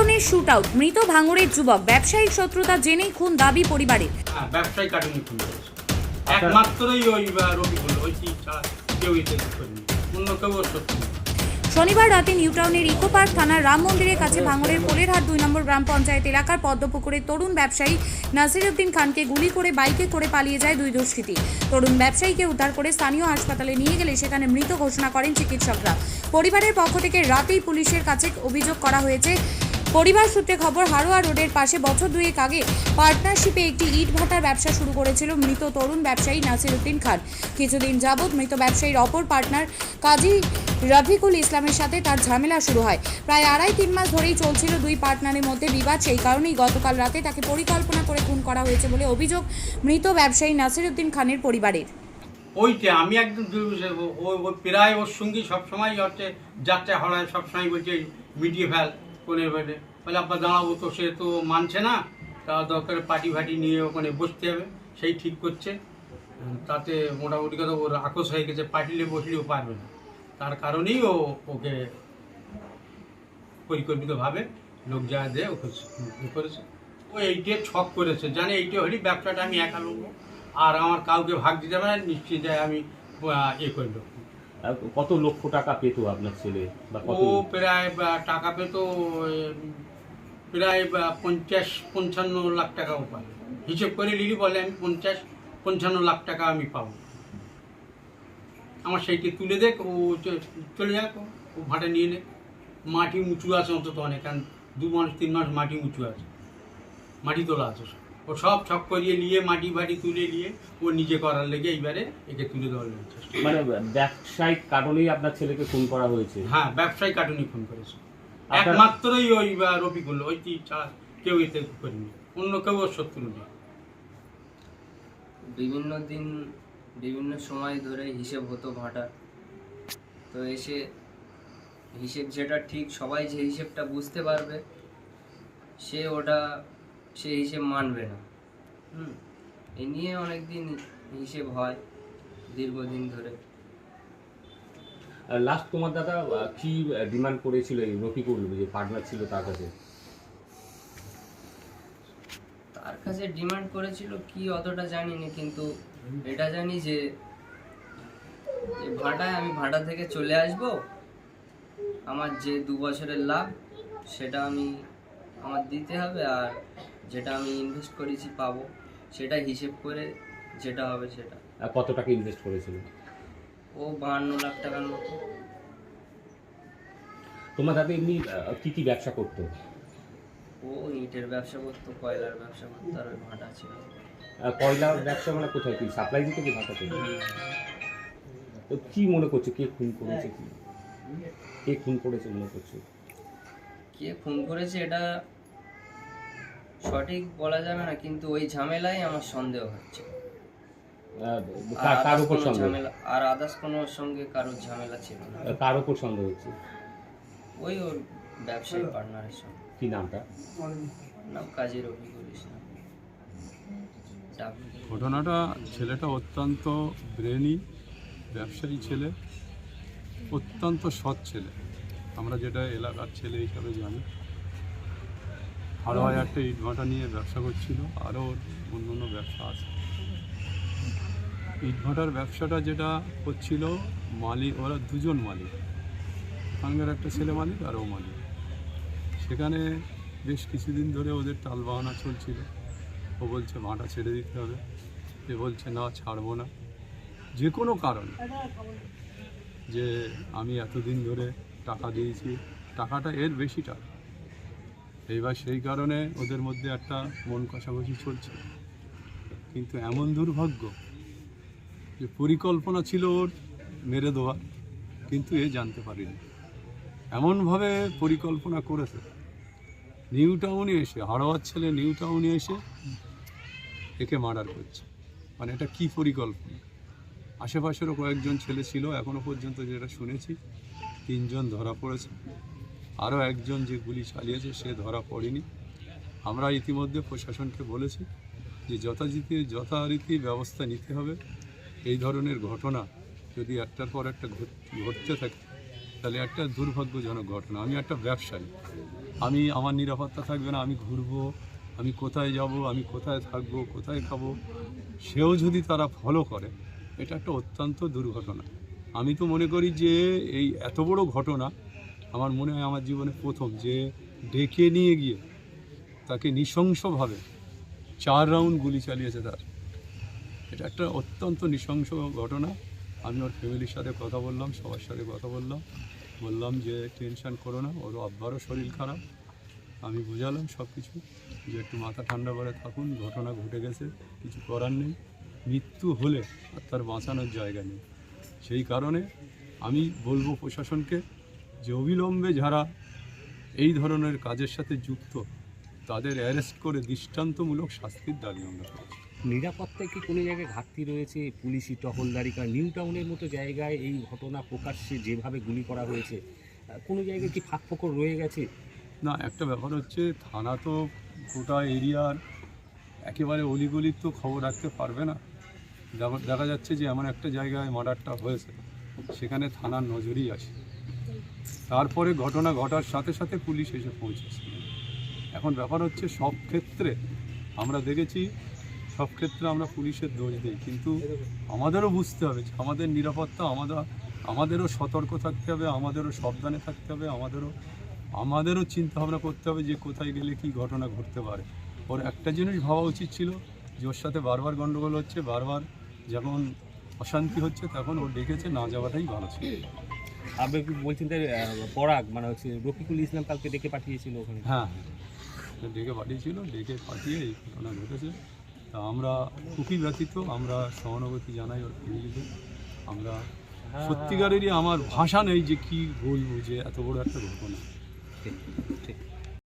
টাউনের shoot out মৃত ভাঙড়ের যুবক ব্যবসায়িক শত্রুতা জেনেই খুন দাবি পরিবারের। হ্যাঁ ব্যবসায়ী কাটুনি খুন করেছে। একমাত্রই ওই আহ, ওই কি ছাড়া কেউ এতে করেনি। অন্য কেউ ওর সত্যি না। শনিবার রাতে নিউ টাউনের ইকো পার্ক থানার রাম মন্দিরের কাছে ভাঙড়ের কোলেরহাট দুই নম্বর গ্রাম পঞ্চায়েত এলাকার পদ্মপুকুরের তরুণ ব্যবসায়ী নাসিরউদ্দিন খানকে গুলি করে বাইকে করে পালিয়ে যায় দুই দুষ্কৃতী। তরুণ ব্যবসায়ীকে উদ্ধার করে স্থানীয় হাসপাতালে নিয়ে গেলে সেখানে মৃত ঘোষণা করেন চিকিৎসকরা। পরিবারের পক্ষ থেকে রাতেই পুলিশের কাছে অভিযোগ করা হয়েছে পরিবার সূত্রে খবর, হারোয়া রোডের পাশে বছর দুয়েক আগে পার্টনারশিপে একটি ইট ভাটার ব্যবসা শুরু করেছিল মৃত তরুণ ব্যবসায়ী নাসিরউদ্দিন খান। কিছুদিন যাবৎ মৃত ব্যবসায়ীর অপর পার্টনার কাজী রফিকুল ইসলামের সাথে তার ঝামেলা শুরু হয়। প্রায় আড়াই তিন মাস ধরেই চলছিল দুই পার্টনারের মধ্যে বিবাদ, সেই কারণেই গতকাল রাতে তাকে পরিকল্পনা করে খুন করা হয়েছে বলে অভিযোগ মৃত ব্যবসায়ী নাসিরউদ্দিন খানের পরিবারের। ওইটা, আমি একদম প্রায় ওর সঙ্গী সবসময় হচ্ছে যাত্রা হলায় সবসময় বলছে মিটিয়ে ফেল। কোনে বেড়ে বলে আপনার দাঁড়াবো তো, সে তো মানছে না। তা দরকার পার্টি ফাটি নিয়ে ওখানে বসতে হবে। সেই ঠিক করছে। তাতে মোটামুটি কথা ওর আকস হয়ে গেছে পার্টিলে বসলেও পারবে না। তার কারণেই ও ওকে পরিকল্পিতভাবে লোক যা দেয় ওকে করেছে। ও এইটে ছক করেছে। জানে এইটে হলি ব্যবসাটা আমি একা লোক আর আমার কাউকে ভাগ দিতে পারে নিশ্চিত আমি এ করল কত লক্ষ টাকা পেত আপনার ছেলে? বা ও কত প্রায় টাকা পেত প্রায় পঞ্চাশ পঞ্চান্ন লাখ টাকাও পায়। হিসেব করে লিলি বলে আমি পঞ্চাশ পঞ্চান্ন লাখ টাকা আমি পাবো। আমার সেইটি তুলে দেখ ও চলে যাক ও, ও ভাড়া নিয়ে নে। মাটি উঁচু আছে অন্তত অনেক কারণ দু মাস তিন মাস মাটি উঁচু আছে। মাটি তোলা আছে। ও সব ছক করিয়ে নিয়ে মাটি ফাটি তুলে নিয়ে ও নিজে করার লেগে এইবারে একে তুলে দেওয়ার চেষ্টা মানে ব্যবসায়িক কারণেই আপনার ছেলেকে খুন করা হয়েছে? হ্যাঁ ব্যবসায়িক কারণেই খুন করেছে। একমাত্রই ওই বা, রফিকুল ওই কি ছাড়া কেউ এতে করেনি। অন্য কেউ ওর শত্রু নেই বিভিন্ন দিন বিভিন্ন সময় ধরে হিসেব হতো ভাটা। তো এসে হিসেব যেটা ঠিক সবাই যে হিসেবটা বুঝতে পারবে সে ওটা সে হিসেব মানবে না। হুম এ নিয়ে অনেক দিন হিসেব হয় দীর্ঘদিন ধরে। লাস্ট তোমার দাদা কি ডিমান্ড করেছিল এই রফিকুল যে পার্টনার ছিল তার কাছে? তার কাছে ডিমান্ড করেছিল কি অতটা জানি না কিন্তু এটা জানি যে যে ভাটায় আমি ভাটা থেকে চলে আসব আমার যে দু বছরের লাভ সেটা আমি আমার দিতে হবে আর যেটা আমি ইনভেস্ট করেছি পাবো সেটা হিসেব করে যেটা হবে সেটা। আর কত টাকা ইনভেস্ট করেছিল? ও বাহান্ন লাখ টাকার মতো। তোমার দাদা এমনি আহ, কি কি ব্যবসা করতো? ও ইটের ব্যবসা করতো কয়লার ব্যবসা করতো আর ওই ভাটা ছিল। আহ, কয়লার ব্যবসা মানে কোথায়? কি সাপ্লাই দিতে কি ভাষা তো কি মনে করছ কে খুন করেছে কি? কে খুন করেছে মনে করছ? কে খুন করেছে এটা সঠিক বলা যাবে না কিন্তু ওই ঝামেলাই আমার সন্দেহ হচ্ছে। আহ, কার- উপর সন্দেহ? ঝামেলা আর আদার্স কোনো ওর সঙ্গে কারোর ঝামেলা ছিল না। কার উপর সন্দেহ হচ্ছে? ওই ওর ব্যবসায়ী পার্টনারের সঙ্গে। কি নামটা নাম কাজী রফিকুল ইসলাম ঘটনাটা ছেলেটা অত্যন্ত ব্রেনি ব্যবসায়ী ছেলে অত্যন্ত সৎ ছেলে। আমরা যেটা এলাকার ছেলে হিসাবে জানি। হাড়োয়ায় একটা ইটভাটা নিয়ে ব্যবসা করছিল আরও অন্য অন্য ব্যবসা আছে। ইটভাটার ব্যবসাটা যেটা করছিল, মালিক, ওরা দুজন মালিক। ওখানকার একটা ছেলে মালিক আর ও মালিক। সেখানে বেশ কিছুদিন ধরে ওদের টাল বাহানা চলছিল। ও বলছে, ভাঁটা ছেড়ে দিতে হবে। এ বলছে, না, ছাড়বো না। যে কোনো কারণে যে আমি এতদিন ধরে টাকা দিয়েছি, টাকাটা এর বেশি টাকা। এইবার সেই কারণে ওদের মধ্যে একটা মন কষাকষি চলছে। কিন্তু এমন দুর্ভাগ্য যে পরিকল্পনা ছিল ওর মেরে দেওয়ার, কিন্তু এ জানতে পারিনি। এমনভাবে পরিকল্পনা করেছে। নিউ টাউনে এসে হাড়োয়ার ছেলে নিউ টাউনে এসে একে মার্ডার করছে। মানে এটা কি পরিকল্পনা? আশেপাশেরও কয়েকজন ছেলে ছিল, এখনও পর্যন্ত যেটা শুনেছি, তিনজন ধরা পড়েছে। আরও একজন যে গুলি চালিয়েছে, সে ধরা পড়েনি। আমরা ইতিমধ্যে প্রশাসনকে বলেছি যে যথারীতি যথারীতি ব্যবস্থা নিতে হবে। এই ধরনের ঘটনা যদি একটার পর একটা ঘট- ঘটতে থাকে, তাহলে একটা দুর্ভাগ্যজনক ঘটনা। আমি একটা ব্যবসায়ী। আমি, আমার নিরাপত্তা থাকবে না, আমি ঘুরবো, আমি কোথায় যাব, আমি কোথায় থাকব, কোথায় খাব। সেও যদি তারা ফলো করে, এটা একটা অত্যন্ত দুর্ঘটনা। আমি তো মনে করি যে এই এত বড় ঘটনা আমার মনে হয় আমার জীবনে প্রথম যে ডেকে নিয়ে গিয়ে তাকে নৃশংসভাবে চার রাউন্ড গুলি চালিয়েছে তার। এটা একটা অত্যন্ত নৃশংস ঘটনা। আমি ওর ফ্যামিলির সাথে কথা বললাম, সবার সাথে কথা বললাম। বললাম যে, টেনশন করো না, ওর আব্বারও শরীর খারাপ। আমি বোঝালাম সব কিছু যে, একটু মাথা ঠান্ডা করে থাকুন, ঘটনা ঘটে গেছে, কিছু করার নেই। মৃত্যু হলে আর তার বাঁচানোর জায়গা নেই। সেই কারণে আমি বলব প্রশাসনকে যে অবিলম্বে যারা এই ধরনের কাজের সাথে যুক্ত তাদের অ্যারেস্ট করে দৃষ্টান্তমূলক শাস্তির দাবি আমরা করছি। নিরাপত্তায় কি কোনো জায়গায় ঘাটতি রয়েছে? পুলিশি টহলদারি কারণ নিউ টাউনের মতো জায়গায় এই ঘটনা প্রকাশ্যে যেভাবে গুলি করা হয়েছে কোনো জায়গায় কি ফাঁক ফোকর রয়ে গেছে? না একটা ব্যাপার হচ্ছে থানা তো গোটা এরিয়ার একেবারে অলিগলির তো খবর রাখতে পারবে না। দেখা- দেখা যাচ্ছে যে এমন একটা জায়গায় মার্ডারটা হয়েছে সেখানে থানার নজরই আছে তারপরে ঘটনা ঘটার সাথে সাথে পুলিশ এসে পৌঁছেছে। এখন ব্যাপার হচ্ছে সব ক্ষেত্রে আমরা দেখেছি, সব ক্ষেত্রে আমরা পুলিশের দোষ দিই। কিন্তু আমাদেরও বুঝতে হবে যে আমাদের নিরাপত্তা, আমাদের, আমাদেরও সতর্ক থাকতে হবে, আমাদেরও সাবধানে থাকতে হবে, আমাদেরও আমাদেরও চিন্তা ভাবনা করতে হবে যে কোথায় গেলে কি ঘটনা ঘটতে পারে। ওর একটা জিনিস ভাবা উচিত ছিল যে ওর সাথে বারবার গণ্ডগোল হচ্ছে, বারবার যেমন অশান্তি হচ্ছে, তখন ও ডেকেছে, না যাওয়াটাই ভালো ছিল। আপনি কি বলছেন যে পরাগ মানে হচ্ছে রফিকুল ইসলাম কালকে ডেকে পাঠিয়েছিল ওখানে? হ্যাঁ হ্যাঁ। ডেকে পাঠিয়েছিল ডেকে পাঠিয়ে এই ঘটনা ঘটেছে। তা আমরা খুবই ব্যতীত আমরা সহানুভূতি জানাই ওর ফ্যামিলিতে আমরা সত্যিকারেরই আমার ভাষা নেই যে কি বলব যে এত বড় একটা ঘটনা। ঠিক ঠিক।